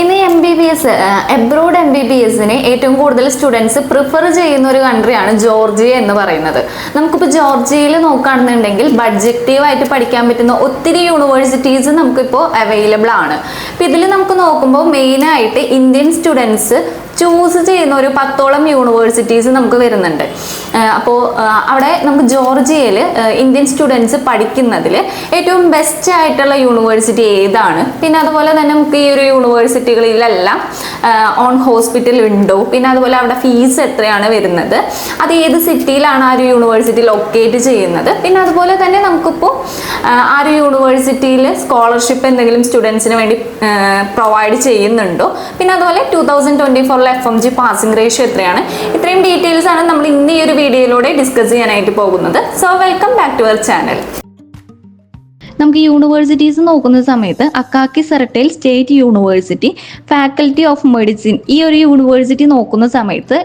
ഇന്ന് M B B S abroad M B B എസിനെ ഏറ്റവും കൂടുതൽ സ്റ്റുഡൻസ് പ്രിഫർ ചെയ്യുന്ന ഒരു കൺട്രിയാണ് ജോർജിയ എന്ന് പറയുന്നത്. നമുക്കിപ്പോൾ ജോർജിയയിൽ നോക്കുകയാണെന്നുണ്ടെങ്കിൽ ബഡ്ജക്റ്റീവ് ആയിട്ട് പഠിക്കാൻ പറ്റുന്ന ഒത്തിരി യൂണിവേഴ്സിറ്റീസ് നമുക്കിപ്പോൾ അവൈലബിൾ ആണ്. ഇപ്പം ഇതിൽ നമുക്ക് നോക്കുമ്പോൾ മെയിനായിട്ട് ഇന്ത്യൻ സ്റ്റുഡൻസ് ചൂസ് ചെയ്യുന്ന ഒരു പത്തോളം യൂണിവേഴ്സിറ്റീസ് നമുക്ക് വരുന്നുണ്ട്. അപ്പോൾ അവിടെ നമുക്ക് ജോർജിയയിൽ ഇന്ത്യൻ സ്റ്റുഡൻസ് പഠിക്കുന്നതിൽ ഏറ്റവും ബെസ്റ്റ് ആയിട്ടുള്ള യൂണിവേഴ്സിറ്റി ഏതാണ്? പിന്നെ അതുപോലെ തന്നെ നമുക്ക് ഈ ഒരു യൂണിവേഴ്സിറ്റികളിലെല്ലാം ഓൺ ഹോസ്പിറ്റൽ ഉണ്ടോ? പിന്നെ അതുപോലെ അവിടെ ഫീസ് എത്രയാണ് വരുന്നത്? അത് ഏത് സിറ്റിയിലാണ് ആ ഒരു യൂണിവേഴ്സിറ്റി ലൊക്കേറ്റ് ചെയ്യുന്നത്? പിന്നെ അതുപോലെ തന്നെ നമുക്കിപ്പോൾ ആ ഒരു യൂണിവേഴ്സിറ്റിയിൽ സ്കോളർഷിപ്പ് എന്തെങ്കിലും സ്റ്റുഡൻസിന് വേണ്ടി പ്രൊവൈഡ് ചെയ്യുന്നുണ്ടോ? പിന്നെ അതുപോലെ two thousand twenty ഫോറിലെ F M G passing ratio എത്രയാണ്? ഇത്രയും ഡീറ്റെയിൽസ് ആണ് നമ്മൾ ഇന്ന് ഈ ഒരു വീഡിയോയിലൂടെ ഡിസ്കസ് ചെയ്യാനായിട്ട് പോകുന്നത്. So welcome back to our channel നമുക്ക് യൂണിവേഴ്സിറ്റീസ് നോക്കുന്ന സമയത്ത് Akaki സെറട്ടയിൽ state university faculty of medicine ഈ ഒരു യൂണിവേഴ്സിറ്റി നോക്കുന്ന സമയത്ത്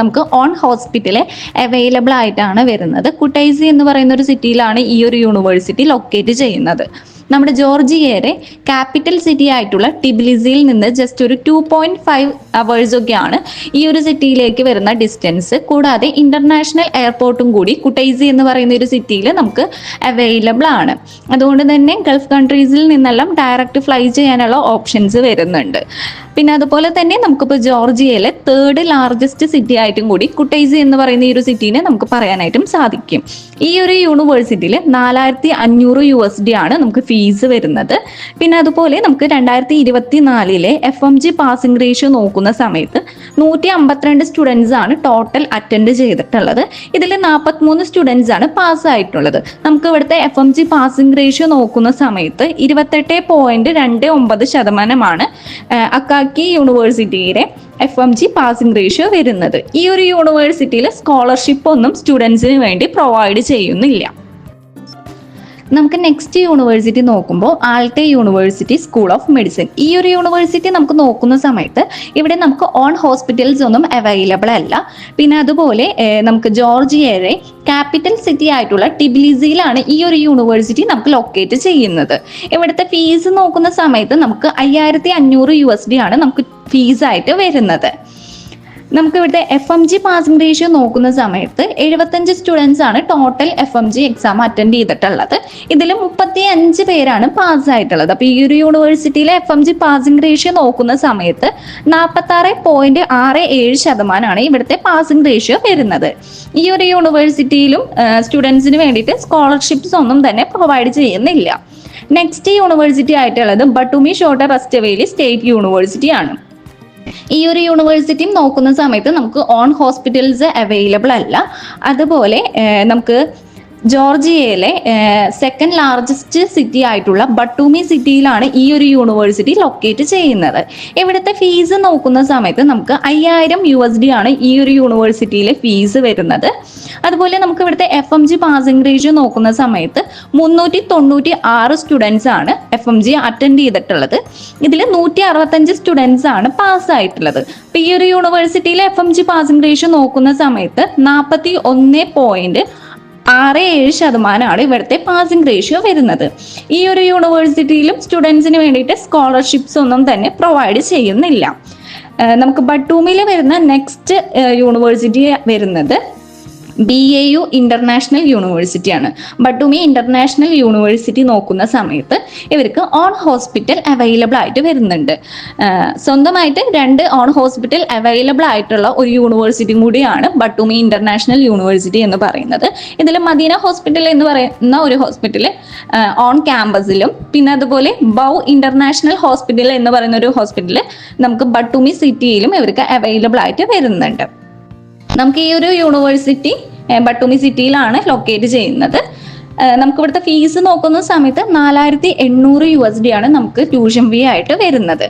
നമുക്ക് ഓൺ ഹോസ്പിറ്റൽ അവൈലബിൾ ആയിട്ടാണ് വരുന്നത്. കുട്ടൈസി എന്ന് പറയുന്ന ഒരു സിറ്റിയിലാണ് ഈ ഒരു യൂണിവേഴ്സിറ്റി ലൊക്കേറ്റ് ചെയ്യുന്നത്. നമ്മുടെ ജോർജിയയുടെ ക്യാപിറ്റൽ സിറ്റി ആയിട്ടുള്ള ടിബിലിസിയിൽ നിന്ന് ജസ്റ്റ് ഒരു ടു പോയിന്റ് ഫൈവ് അവേഴ്സ് ഒക്കെയാണ് ഈ ഒരു സിറ്റിയിലേക്ക് വരുന്ന ഡിസ്റ്റൻസ് കൂടാതെ ഇന്റർനാഷണൽ എയർപോർട്ടും കൂടി കുട്ടൈസി എന്ന് പറയുന്ന ഒരു സിറ്റിയിൽ നമുക്ക് അവൈലബിൾ ആണ്. അതുകൊണ്ട് തന്നെ ഗൾഫ് കൺട്രീസിൽ നിന്നെല്ലാം ഡയറക്റ്റ് ഫ്ലൈ ചെയ്യാനുള്ള ഓപ്ഷൻസ് വരുന്നുണ്ട്. പിന്നെ അതുപോലെ തന്നെ നമുക്കിപ്പോൾ ജോർജിയയിലെ തേർഡ് ലാർജസ്റ്റ് സിറ്റി ആയിട്ടും കൂടി കുട്ടൈസി എന്ന് പറയുന്ന ഈ ഒരു സിറ്റീനെ നമുക്ക് പറയാനായിട്ടും സാധിക്കും. ഈ ഒരു യൂണിവേഴ്സിറ്റിയിൽ നാലായിരത്തി അഞ്ഞൂറ് യു എസ് ഡി ആണ് നമുക്ക് ഫീസ് വരുന്നത്. പിന്നെ അതുപോലെ നമുക്ക് രണ്ടായിരത്തി ഇരുപത്തി നാലിലെ F M G passing ratio നോക്കുന്ന സമയത്ത് നൂറ്റി അമ്പത്തിരണ്ട് സ്റ്റുഡൻസ് ആണ് ടോട്ടൽ അറ്റൻഡ് ചെയ്തിട്ടുള്ളത്. ഇതിൽ നാൽപ്പത്തിമൂന്ന് സ്റ്റുഡൻസ് ആണ് പാസ് ആയിട്ടുള്ളത്. നമുക്ക് ഇവിടുത്തെ F M G passing ratio നോക്കുന്ന സമയത്ത് ഇരുപത്തെട്ട് പോയിന്റ് രണ്ട് ഒമ്പത് ശതമാനമാണ് അക്കാക്കി യൂണിവേഴ്സിറ്റിയിലെ F M G passing ratio വരുന്നത്. ഈ ഒരു യൂണിവേഴ്സിറ്റിയിൽ സ്കോളർഷിപ്പ് ഒന്നും സ്റ്റുഡൻസിന് വേണ്ടി പ്രൊവൈഡ് ചെയ്യുന്നില്ല. നമുക്ക് നെക്സ്റ്റ് യൂണിവേഴ്സിറ്റി നോക്കുമ്പോൾ Alte university school of medicine ഈ ഒരു യൂണിവേഴ്സിറ്റി നമുക്ക് നോക്കുന്ന സമയത്ത് ഇവിടെ നമുക്ക് ഓൺ ഹോസ്പിറ്റൽസ് ഒന്നും അവൈലബിൾ അല്ല. പിന്നെ അതുപോലെ നമുക്ക് ജോർജിയയുടെ ക്യാപിറ്റൽ സിറ്റി ആയിട്ടുള്ള ടിബിലിസിയിലാണ് ഈ ഒരു യൂണിവേഴ്സിറ്റി നമുക്ക് ലൊക്കേറ്റ് ചെയ്യുന്നത്. ഇവിടുത്തെ ഫീസ് നോക്കുന്ന സമയത്ത് നമുക്ക് അയ്യായിരത്തി അഞ്ഞൂറ് യു എസ് ഡി ആണ് നമുക്ക് ഫീസായിട്ട് വരുന്നത്. നമുക്ക് ഇവിടുത്തെ F M G passing ratio നോക്കുന്ന സമയത്ത് എഴുപത്തഞ്ച് സ്റ്റുഡൻസ് ആണ് total F M G exam attend ചെയ്തിട്ടുള്ളത്. ഇതിൽ മുപ്പത്തി അഞ്ച് പേരാണ് പാസ് ആയിട്ടുള്ളത്. അപ്പൊ ഈ ഒരു യൂണിവേഴ്സിറ്റിയിലെ F M G passing ratio നോക്കുന്ന സമയത്ത് നാൽപ്പത്തി ആറ് പോയിന്റ് ആറ് ഏഴ് ശതമാനമാണ് ഇവിടുത്തെ പാസിംഗ് റേഷ്യോ വരുന്നത്. ഈ ഒരു യൂണിവേഴ്സിറ്റിയിലും സ്റ്റുഡൻസിന് വേണ്ടിയിട്ട് സ്കോളർഷിപ്സ് ഒന്നും തന്നെ പ്രൊവൈഡ് ചെയ്യുന്നില്ല. നെക്സ്റ്റ് യൂണിവേഴ്സിറ്റി ആയിട്ടുള്ളത് Batumi Shota Rustaveli state university ആണ്. ഈ ഒരു യൂണിവേഴ്സിറ്റിയും നോക്കുന്ന സമയത്ത് നമുക്ക് ഓൺ ഹോസ്പിറ്റൽസ് അവൈലബിൾ അല്ല. അതുപോലെ നമുക്ക് ജോർജിയയിലെ സെക്കൻഡ് ലാർജസ്റ്റ് സിറ്റി ആയിട്ടുള്ള ബട്ടൂമി സിറ്റിയിലാണ് ഈ ഒരു യൂണിവേഴ്സിറ്റി ലൊക്കേറ്റ് ചെയ്യുന്നത്. ഇവിടുത്തെ ഫീസ് നോക്കുന്ന സമയത്ത് നമുക്ക് അയ്യായിരം യു എസ് ഡി ആണ് ഈ ഒരു യൂണിവേഴ്സിറ്റിയിലെ ഫീസ് വരുന്നത്. അതുപോലെ നമുക്ക് ഇവിടുത്തെ F M G passing ratio നോക്കുന്ന സമയത്ത് മുന്നൂറ്റി തൊണ്ണൂറ്റി ആറ് സ്റ്റുഡൻസ് ആണ് എഫ് എം ജി അറ്റൻഡ് ചെയ്തിട്ടുള്ളത്. ഇതിൽ നൂറ്റി അറുപത്തഞ്ച് സ്റ്റുഡൻസ് ആണ് പാസ് ആയിട്ടുള്ളത്. അപ്പൊ ഈ ഒരു യൂണിവേഴ്സിറ്റിയിലെ F M G passing ratio നോക്കുന്ന സമയത്ത് നാൽപ്പത്തി ഒന്ന് പോയിന്റ് ആറ് ഏഴ് ശതമാനമാണ് ഇവിടുത്തെ പാസിംഗ് റേഷ്യോ വരുന്നത്. ഈ ഒരു യൂണിവേഴ്സിറ്റിയിലും സ്റ്റുഡൻസിന് വേണ്ടിയിട്ട് സ്കോളർഷിപ്സ് ഒന്നും തന്നെ പ്രൊവൈഡ് ചെയ്യുന്നില്ല. നമുക്ക് ബട്ടൂമിൽ വരുന്ന നെക്സ്റ്റ് യൂണിവേഴ്സിറ്റി വരുന്നത് ബി എ യു ഇന്റർനാഷണൽ യൂണിവേഴ്സിറ്റിയാണ് ബട്ടുമി ഇന്റർനാഷണൽ യൂണിവേഴ്സിറ്റി നോക്കുന്ന സമയത്ത് ഇവർക്ക് ഓൺ ഹോസ്പിറ്റൽ അവൈലബിൾ ആയിട്ട് വരുന്നുണ്ട്. സ്വന്തമായിട്ട് രണ്ട് ഓൺ ഹോസ്പിറ്റൽ അവൈലബിൾ ആയിട്ടുള്ള ഒരു യൂണിവേഴ്സിറ്റി കൂടിയാണ് ബട്ടുമി ഇന്റർനാഷണൽ യൂണിവേഴ്സിറ്റി എന്ന് പറയുന്നത്. ഇതിൽ മദീന ഹോസ്പിറ്റൽ എന്ന് പറയുന്ന ഒരു ഹോസ്പിറ്റൽ ഓൺ ക്യാമ്പസിലും പിന്നെ അതുപോലെ ബൗ ഇന്റർനാഷണൽ ഹോസ്പിറ്റൽ എന്ന് പറയുന്ന ഒരു ഹോസ്പിറ്റൽ നമുക്ക് ബട്ടുമി സിറ്റിയിലും ഇവർക്ക് അവൈലബിൾ ആയിട്ട് വരുന്നുണ്ട്. നമുക്ക് ഈ ഒരു യൂണിവേഴ്സിറ്റി ബട്ടുമി സിറ്റിയിലാണ് ലൊക്കേറ്റ് ചെയ്യുന്നത്. നമുക്ക് ഇവിടുത്തെ ഫീസ് നോക്കുന്ന സമയത്ത് നാലായിരത്തി എണ്ണൂറ് യു എസ് ഡി ആണ് നമുക്ക് ട്യൂഷൻ ഫീ ആയിട്ട് വരുന്നത്.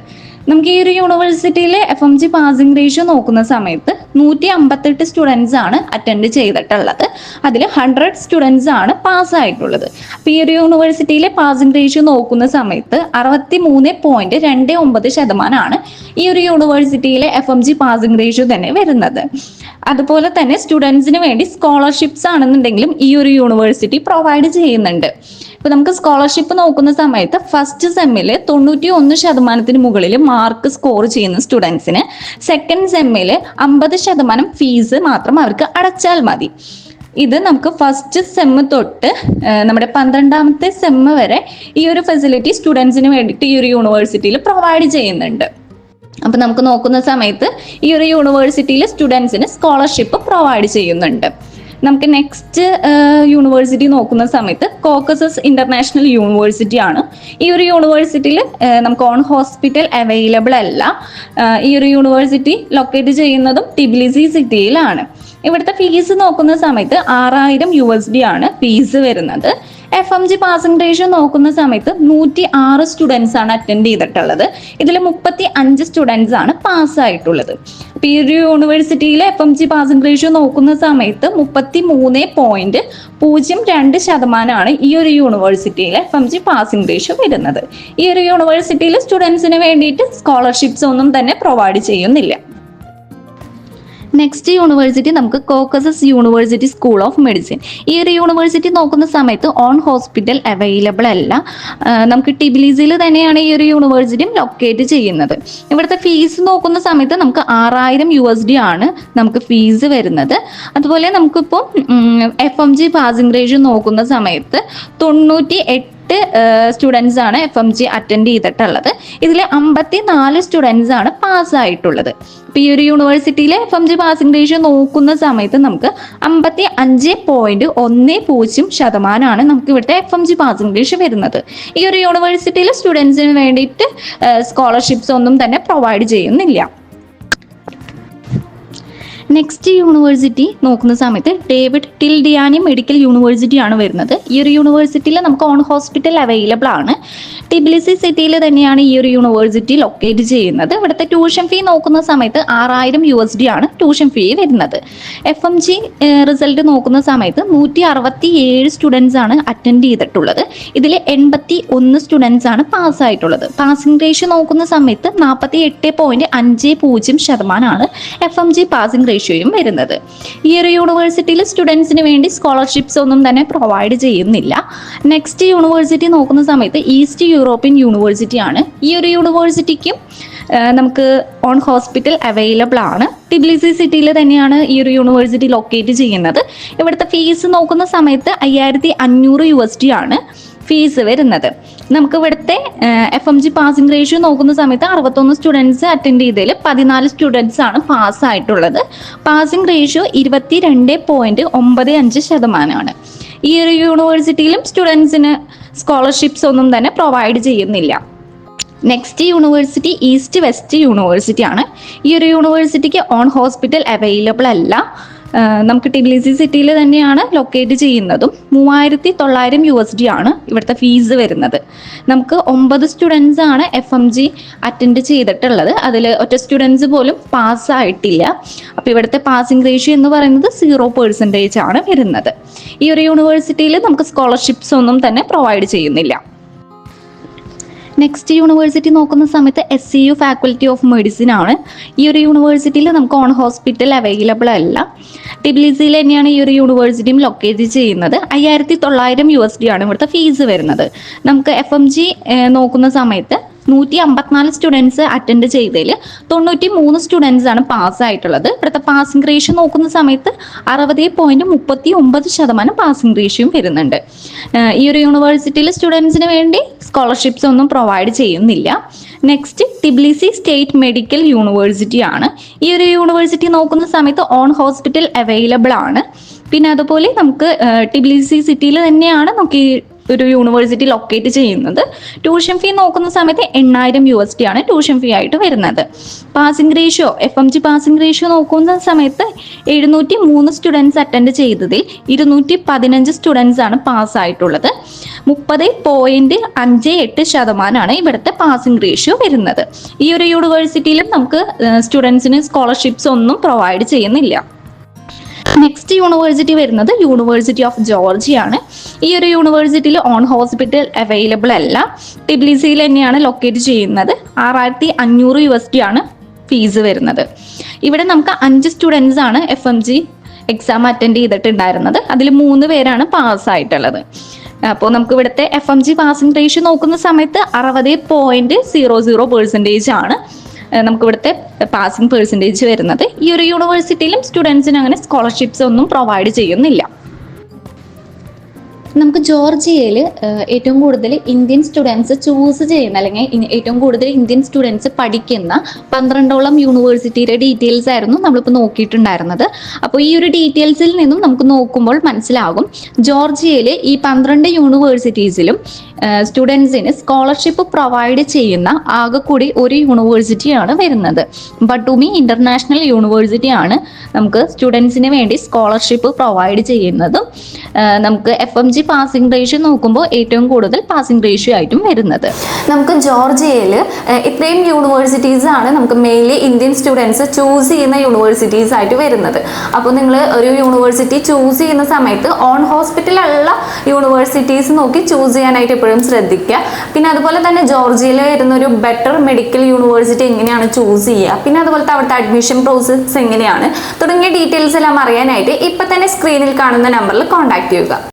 നമുക്ക് ഈ ഒരു യൂണിവേഴ്സിറ്റിയിലെ F M G passing ratio നോക്കുന്ന സമയത്ത് നൂറ്റി അമ്പത്തെട്ട് സ്റ്റുഡൻസ് ആണ് അറ്റൻഡ് ചെയ്തിട്ടുള്ളത്. അതിൽ ഹൺഡ്രഡ് സ്റ്റുഡൻസ് ആണ് പാസ് ആയിട്ടുള്ളത്. അപ്പൊ ഈ ഒരു യൂണിവേഴ്സിറ്റിയിലെ പാസിംഗ് റേഷ്യോ നോക്കുന്ന സമയത്ത് അറുപത്തി മൂന്ന് പോയിന്റ് രണ്ട് ഒമ്പത് ശതമാനമാണ് ഈ ഒരു യൂണിവേഴ്സിറ്റിയിലെ F M G passing ratio തന്നെ വരുന്നത്. അതുപോലെ തന്നെ സ്റ്റുഡൻസിന് വേണ്ടി സ്കോളർഷിപ്സ് ആണെന്നുണ്ടെങ്കിലും ഈ ഒരു യൂണിവേഴ്സിറ്റി പ്രൊവൈഡ് ചെയ്യുന്നുണ്ട്. ഇപ്പൊ നമുക്ക് സ്കോളർഷിപ്പ് നോക്കുന്ന സമയത്ത് ഫസ്റ്റ് സെമ്മിൽ തൊണ്ണൂറ്റി ഒന്ന് ശതമാനത്തിന് മുകളിൽ മാർക്ക് സ്കോർ ചെയ്യുന്ന സ്റ്റുഡൻസിന് സെക്കൻഡ് സെമ്മിൽ അമ്പത് ശതമാനം ഫീസ് മാത്രം അവർക്ക് അടച്ചാൽ മതി. ഇത് നമുക്ക് ഫസ്റ്റ് സെമ്മ് തൊട്ട് നമ്മുടെ പന്ത്രണ്ടാമത്തെ സെമ്മ് വരെ ഈ ഒരു ഫെസിലിറ്റി സ്റ്റുഡൻസിന് വേണ്ടിയിട്ട് ഈ ഒരു യൂണിവേഴ്സിറ്റിയിൽ പ്രൊവൈഡ് ചെയ്യുന്നുണ്ട്. അപ്പൊ നമുക്ക് നോക്കുന്ന സമയത്ത് ഈ ഒരു യൂണിവേഴ്സിറ്റിയിൽ സ്റ്റുഡൻസിന് സ്കോളർഷിപ്പ് പ്രൊവൈഡ് ചെയ്യുന്നുണ്ട്. നമുക്ക് നെക്സ്റ്റ് യൂണിവേഴ്സിറ്റി നോക്കുന്ന സമയത്ത് കോക്കസസ് ഇന്റർനാഷണൽ യൂണിവേഴ്സിറ്റി ആണ്. ഈ ഒരു യൂണിവേഴ്സിറ്റിയിൽ നമുക്ക് ഓൺ ഹോസ്പിറ്റൽ അവൈലബിൾ അല്ല. ഈ ഒരു യൂണിവേഴ്സിറ്റി ലൊക്കേറ്റ് ചെയ്യുന്നതും ടിബിലിസി സിറ്റിയിലാണ് ഇവിടുത്തെ ഫീസ് നോക്കുന്ന സമയത്ത് ആറായിരം യു എസ് ഡി ആണ് ഫീസ് വരുന്നത്. F M G passing ratio നോക്കുന്ന സമയത്ത് നൂറ്റി ആറ് സ്റ്റുഡൻസ് ആണ് അറ്റൻഡ് ചെയ്തിട്ടുള്ളത്. ഇതിൽ മുപ്പത്തി അഞ്ച് സ്റ്റുഡൻസ് ആണ് പാസ്സായിട്ടുള്ളത് അപ്പൊ ഈ ഒരു യൂണിവേഴ്സിറ്റിയിലെ F M G passing ratio നോക്കുന്ന സമയത്ത് മുപ്പത്തി മൂന്ന് പോയിന്റ് പൂജ്യം രണ്ട് ശതമാനമാണ് ഈ ഒരു യൂണിവേഴ്സിറ്റിയിലെ F M G passing ratio വരുന്നത്. ഈ ഒരു യൂണിവേഴ്സിറ്റിയിൽ സ്റ്റുഡൻസിന് വേണ്ടിയിട്ട് സ്കോളർഷിപ്സ് ഒന്നും തന്നെ പ്രൊവൈഡ് ചെയ്യുന്നില്ല. നെക്സ്റ്റ് യൂണിവേഴ്സിറ്റി നമുക്ക് Caucasus university school of medicine ഈ ഒരു യൂണിവേഴ്സിറ്റി നോക്കുന്ന സമയത്ത് ഓൺ ഹോസ്പിറ്റൽ അവൈലബിൾ അല്ല. നമുക്ക് ടിബിലിസിൽ തന്നെയാണ് ഈ ഒരു യൂണിവേഴ്സിറ്റിയും ലൊക്കേറ്റ് ചെയ്യുന്നത്. ഇവിടുത്തെ ഫീസ് നോക്കുന്ന സമയത്ത് നമുക്ക് ആറായിരം യു എസ് ഡി ആണ് നമുക്ക് ഫീസ് വരുന്നത്. അതുപോലെ നമുക്കിപ്പോൾ F M G passing ratio നോക്കുന്ന സമയത്ത് തൊണ്ണൂറ്റി എട്ട് സ്റ്റുഡൻസ് ആണ് എഫ് എം ജി അറ്റൻഡ് ചെയ്തിട്ടുള്ളത്. ഇതിൽ അമ്പത്തി നാല് സ്റ്റുഡൻസ് ആണ് പാസ്സായിട്ടുള്ളത് ഇപ്പൊ ഈ ഒരു യൂണിവേഴ്സിറ്റിയിലെ F M G passing ratio നോക്കുന്ന സമയത്ത് നമുക്ക് അമ്പത്തി അഞ്ച് പോയിന്റ് ഒന്ന് പൂജ്യം ശതമാനമാണ് നമുക്ക് ഇവിടുത്തെ F M G passing ratio വരുന്നത്. ഈ ഒരു യൂണിവേഴ്സിറ്റിയിലെ സ്റ്റുഡൻസിന് വേണ്ടിയിട്ട് സ്കോളർഷിപ്സ് ഒന്നും തന്നെ പ്രൊവൈഡ് ചെയ്യുന്നില്ല. നെക്സ്റ്റ് യൂണിവേഴ്സിറ്റി നോക്കുന്ന സമയത്ത് ഡേവിഡ് ടിൽഡിയാനി മെഡിക്കൽ യൂണിവേഴ്സിറ്റി ആണ് വരുന്നത്. ഈ ഒരു യൂണിവേഴ്സിറ്റിയിൽ നമുക്ക് ഓൺ ഹോസ്പിറ്റൽ അവൈലബിൾ ആണ്. ടിബിലിസി സിറ്റിയിൽ തന്നെയാണ് ഈ ഒരു യൂണിവേഴ്സിറ്റി ലൊക്കേറ്റ് ചെയ്യുന്നത്. ഇവിടുത്തെ ട്യൂഷൻ ഫീ നോക്കുന്ന സമയത്ത് ആറായിരം യു എസ് ഡി ആണ് ട്യൂഷൻ ഫീ വരുന്നത്. എഫ് എം ജി റിസൾട്ട് നോക്കുന്ന സമയത്ത് നൂറ്റി അറുപത്തി ഏഴ് സ്റ്റുഡൻസ് ആണ് അറ്റൻഡ് ചെയ്തിട്ടുള്ളത്. ഇതിൽ എൺപത്തി ഒന്ന് സ്റ്റുഡൻസ് ആണ് പാസ്സായിട്ടുള്ളത് പാസിംഗ് റേഷ്യോ നോക്കുന്ന സമയത്ത് നാൽപ്പത്തി എട്ട് പോയിന്റ് അഞ്ച് പൂജ്യം ശതമാനമാണ് എഫ് എം ജി പാസിംഗ് റേഷ്യോയും വരുന്നത്. ഈ ഒരു യൂണിവേഴ്സിറ്റിയിൽ സ്റ്റുഡൻസിന് വേണ്ടി സ്കോളർഷിപ്സ് ഒന്നും തന്നെ പ്രൊവൈഡ് ചെയ്യുന്നില്ല. നെക്സ്റ്റ് യൂണിവേഴ്സിറ്റി നോക്കുന്ന സമയത്ത് ഈസ്റ്റ് യൂറോപ്യൻ യൂണിവേഴ്സിറ്റി ആണ്. ഈ ഒരു യൂണിവേഴ്സിറ്റിക്കും നമുക്ക് ഓൺ ഹോസ്പിറ്റൽ അവൈലബിൾ ആണ്. ടിബ്ലിസി സിറ്റിയിൽ തന്നെയാണ് ഈ ഒരു യൂണിവേഴ്സിറ്റി ലൊക്കേറ്റ് ചെയ്യുന്നത്. ഇവിടുത്തെ ഫീസ് നോക്കുന്ന സമയത്ത് അയ്യായിരത്തി അഞ്ഞൂറ് യു എസ് ഡി ആണ്. ഫീസ് വരുന്നത്. നമുക്ക് ഇവിടുത്തെ F M G passing ratio നോക്കുന്ന സമയത്ത് അറുപത്തൊന്ന് സ്റ്റുഡൻസ് അറ്റൻഡ് ചെയ്തതിൽ പതിനാല് സ്റ്റുഡൻസ് ആണ് പാസ് ആയിട്ടുള്ളത്. പാസിംഗ് റേഷ്യോ ഇരുപത്തി രണ്ട് പോയിന്റ് ഒമ്പത് അഞ്ച് ശതമാനമാണ്. ഈ ഒരു യൂണിവേഴ്സിറ്റിയിലും സ്റ്റുഡൻസിന് സ്കോളർഷിപ്സ് ഒന്നും തന്നെ പ്രൊവൈഡ് ചെയ്യുന്നില്ല. Next university east west university ആണ്. ഈ ഒരു യൂണിവേഴ്സിറ്റിക്ക് ഓൺ ഹോസ്പിറ്റൽ അവൈലബിൾ അല്ല. നമുക്ക് ടിബിലിസി സിറ്റിയിൽ തന്നെയാണ് ലൊക്കേറ്റ് ചെയ്യുന്നതും മൂവായിരത്തി തൊള്ളായിരം യു എസ് ഡി ആണ് ഇവിടുത്തെ ഫീസ് വരുന്നത്. നമുക്ക് ഒമ്പത് സ്റ്റുഡൻസ് ആണ് എഫ് എം ജി അറ്റൻഡ് ചെയ്തിട്ടുള്ളത്. അതിൽ ഒറ്റ സ്റ്റുഡൻസ് പോലും പാസ്സായിട്ടില്ല അപ്പോൾ ഇവിടുത്തെ പാസിംഗ് റേഷ്യോ എന്ന് പറയുന്നത് സീറോ പേഴ്സന്റേജ് ആണ് വരുന്നത്. ഈ ഒരു യൂണിവേഴ്സിറ്റിയിൽ നമുക്ക് സ്കോളർഷിപ്സ് ഒന്നും തന്നെ പ്രൊവൈഡ് ചെയ്യുന്നില്ല. നെക്സ്റ്റ് യൂണിവേഴ്സിറ്റി നോക്കുന്ന സമയത്ത് S C U faculty of medicine ആണ്. ഈ ഒരു യൂണിവേഴ്സിറ്റിയിൽ നമുക്ക് ഓൺ ഹോസ്പിറ്റൽ അവൈലബിൾ അല്ല. ടിബ്ലിസിയിൽ തന്നെയാണ് ഈ ഒരു യൂണിവേഴ്സിറ്റിയും ലൊക്കേറ്റ് ചെയ്യുന്നത്. അയ്യായിരത്തി തൊള്ളായിരം യു എസ് ഡി ആണ് ഇവിടുത്തെ ഫീസ് വരുന്നത്. നമുക്ക് എഫ് എം ജി നോക്കുന്ന സമയത്ത് നൂറ്റി അമ്പത്തിനാല് സ്റ്റുഡൻസ് അറ്റൻഡ് ചെയ്തതിൽ തൊണ്ണൂറ്റി മൂന്ന് സ്റ്റുഡൻസ് ആണ് പാസ്സായിട്ടുള്ളത് ഇവിടുത്തെ പാസിംഗ് റേഷ്യോ നോക്കുന്ന സമയത്ത് അറുപത് പോയിന്റ് മുപ്പത്തി ഒമ്പത് ശതമാനം പാസിംഗ് റേഷ്യോയും വരുന്നുണ്ട്. ഈ ഒരു യൂണിവേഴ്സിറ്റിയിൽ സ്റ്റുഡൻസിന് വേണ്ടി സ്കോളർഷിപ്സ് ഒന്നും പ്രൊവൈഡ് ചെയ്യുന്നില്ല. Next Tbilisi state medical university ആണ്. ഈ ഒരു യൂണിവേഴ്സിറ്റി നോക്കുന്ന സമയത്ത് ഓൺ ഹോസ്പിറ്റൽ അവൈലബിൾ ആണ്. പിന്നെ അതുപോലെ നമുക്ക് ടിബ്ലിസി സിറ്റിയിൽ തന്നെയാണ് നമുക്ക് ഈ ഒരു യൂണിവേഴ്സിറ്റി ലൊക്കേറ്റ് ചെയ്യുന്നത്. ട്യൂഷൻ ഫീ നോക്കുന്ന സമയത്ത് എണ്ണായിരം യു എസ് ഡി ആണ് ട്യൂഷൻ ഫീ ആയിട്ട് വരുന്നത്. Passing ratio F M G passing ratio നോക്കുന്ന സമയത്ത് എഴുന്നൂറ്റി മൂന്ന് സ്റ്റുഡൻസ് അറ്റൻഡ് ചെയ്തതിൽ ഇരുന്നൂറ്റി പതിനഞ്ച് സ്റ്റുഡൻസ് ആണ് പാസ്സായിട്ടുള്ളത് മുപ്പത് പോയിന്റ് അഞ്ച് എട്ട് ശതമാനമാണ് ഇവിടുത്തെ പാസിംഗ് റേഷ്യോ വരുന്നത്. ഈ ഒരു യൂണിവേഴ്സിറ്റിയിലും നമുക്ക് സ്റ്റുഡൻസിന് സ്കോളർഷിപ്സ് ഒന്നും പ്രൊവൈഡ് ചെയ്യുന്നില്ല. നെക്സ്റ്റ് യൂണിവേഴ്സിറ്റി വരുന്നത് യൂണിവേഴ്സിറ്റി ഓഫ് ജോർജിയ ആണ്. ഈ ഒരു യൂണിവേഴ്സിറ്റിയിൽ ഓൺ ഹോസ്പിറ്റൽ അവൈലബിൾ അല്ല. ടിബ്ലിസിയിൽ തന്നെയാണ് ലൊക്കേറ്റ് ചെയ്യുന്നത്. ആറായിരത്തി അഞ്ഞൂറ് യു എസ് ഡി ആണ് ഫീസ് വരുന്നത്. ഇവിടെ നമുക്ക് അഞ്ച് സ്റ്റുഡൻസ് ആണ് F M G exam attend ചെയ്തിട്ടുണ്ടായിരുന്നത്. അതിൽ മൂന്ന് പേരാണ് പാസ്സായിട്ടുള്ളത് അപ്പോൾ നമുക്ക് ഇവിടുത്തെ F M G passing ratio നോക്കുന്ന സമയത്ത് അറുപത് പോയിന്റ് സീറോ സീറോ പെർസെന്റേജ് ആണ്. നമുക്ക് ഇവിടുത്തെ പാസിംഗ് പെർസെന്റേജ് വരുന്നത് ഈ ഒരു യൂണിവേഴ്സിറ്റിയിലും സ്റ്റുഡൻസിന് അങ്ങനെ സ്കോളർഷിപ്സ് ഒന്നും പ്രൊവൈഡ് ചെയ്യുന്നില്ല. നമുക്ക് ജോർജിയയിൽ ഏറ്റവും കൂടുതൽ ഇന്ത്യൻ സ്റ്റുഡൻസ് ചൂസ് ചെയ്യുന്ന അല്ലെങ്കിൽ ഏറ്റവും കൂടുതൽ ഇന്ത്യൻ സ്റ്റുഡൻസ് പഠിക്കുന്ന പന്ത്രണ്ടോളം യൂണിവേഴ്സിറ്റിയുടെ ഡീറ്റെയിൽസ് ആയിരുന്നു നമ്മളിപ്പോൾ നോക്കിയിട്ടുണ്ടായിരുന്നത്. അപ്പോൾ ഈ ഒരു ഡീറ്റെയിൽസിൽ നിന്നും നമുക്ക് നോക്കുമ്പോൾ മനസ്സിലാകും ജോർജിയയിൽ ഈ പന്ത്രണ്ട് യൂണിവേഴ്സിറ്റീസിലും സ്റ്റുഡൻസിന് സ്കോളർഷിപ്പ് പ്രൊവൈഡ് ചെയ്യുന്ന ആകെ കൂടി ഒരു യൂണിവേഴ്സിറ്റിയാണ് വരുന്നത്. ബട്ടുമി ഇന്റർനാഷണൽ യൂണിവേഴ്സിറ്റി ആണ് നമുക്ക് സ്റ്റുഡൻസിന് വേണ്ടി സ്കോളർഷിപ്പ് പ്രൊവൈഡ് ചെയ്യുന്നതും നമുക്ക് എഫ് എം പാസിംഗ് റേഷ്യോ നോക്കുമ്പോൾ ഏറ്റവും കൂടുതൽ പാസിംഗ് റേഷ്യോ ആയിട്ടും വരുന്നത്. നമുക്ക് ജോർജിയയിൽ ഇത്രയും യൂണിവേഴ്സിറ്റീസ് ആണ് നമുക്ക് മെയിൻലി ഇന്ത്യൻ സ്റ്റുഡൻസ് ചൂസ് ചെയ്യുന്ന യൂണിവേഴ്സിറ്റീസ് ആയിട്ട് വരുന്നത്. അപ്പോൾ നിങ്ങൾ ഒരു യൂണിവേഴ്സിറ്റി ചൂസ് ചെയ്യുന്ന സമയത്ത് ഓൺ ഹോസ്പിറ്റലുള്ള യൂണിവേഴ്സിറ്റീസ് നോക്കി ചൂസ് ചെയ്യാനായിട്ട് എപ്പോഴും ശ്രദ്ധിക്കുക. പിന്നെ അതുപോലെ തന്നെ ജോർജിയയിൽ വരുന്ന ഒരു ബെറ്റർ മെഡിക്കൽ യൂണിവേഴ്സിറ്റി എങ്ങനെയാണ് ചൂസ് ചെയ്യുക? പിന്നെ അതുപോലത്തെ അവിടുത്തെ അഡ്മിഷൻ പ്രോസസ്സ് എങ്ങനെയാണ്? തുടങ്ങിയ ഡീറ്റെയിൽസ് എല്ലാം അറിയാനായിട്ട് ഇപ്പം തന്നെ സ്ക്രീനിൽ കാണുന്ന നമ്പറിൽ കോൺടാക്ട് ചെയ്യുക.